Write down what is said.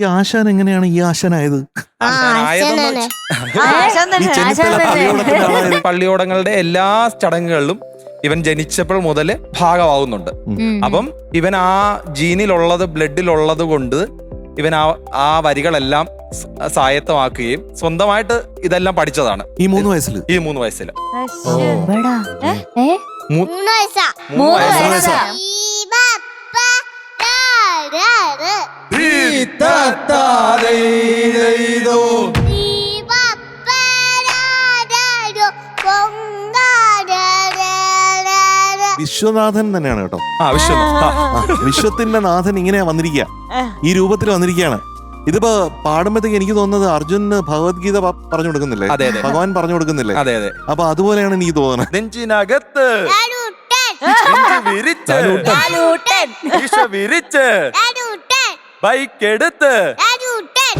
ഈ ആശാൻ എങ്ങനെയാണ് ഈ ആശാനായത്? പള്ളിയോടങ്ങളുടെ എല്ലാ ചടങ്ങുകളിലും ഇവൻ ജനിച്ചപ്പോൾ മുതൽ ഭാഗമാവുന്നുണ്ട്. അപ്പം ഇവൻ ആ ജീനിലുള്ളത് ബ്ലഡിലുള്ളത് കൊണ്ട് ഇവൻ ആ ആ വരികളെല്ലാം സായത്തമാക്കുകയും സ്വന്തമായിട്ട് ഇതെല്ലാം പഠിച്ചതാണ്. ഈ മൂന്ന് വയസ്സിൽ ഈ മൂന്ന് വയസ്സിൽ അശ്ശോ. വിശ്വനാഥൻ തന്നെയാണ് കേട്ടോ. ആ വിശ്വനാഥ് ആ, ആ, വിശ്വത്തിന്റെ നാഥൻ ഇങ്ങനെയാ വന്നിരിക്കുക ഈ രൂപത്തിൽ വന്നിരിക്കുകയാണ് ഇതിപ്പോ പാടുമ്പോഴത്തേക്ക് എനിക്ക് തോന്നുന്നത് അർജുന് ഭഗവത്ഗീത പ- പറഞ്ഞു കൊടുക്കുന്നില്ലേ? അതെ, അതെ. ഭഗവാൻ പറഞ്ഞു കൊടുക്കുന്നില്ലേ? അതെ അതെ. അപ്പൊ അതുപോലെയാണ് എനിക്ക് തോന്നുന്നത്. നെഞ്ചിനകത്ത്. രാരൂട്ടൻ, നെഞ്ച് വിരിച്ച്. ലാലൂട്ടൻ. ഈശ വിരിച്ച്. രാരൂട്ടൻ, ബൈക്ക് എടുത്ത് രാരൂട്ടൻ.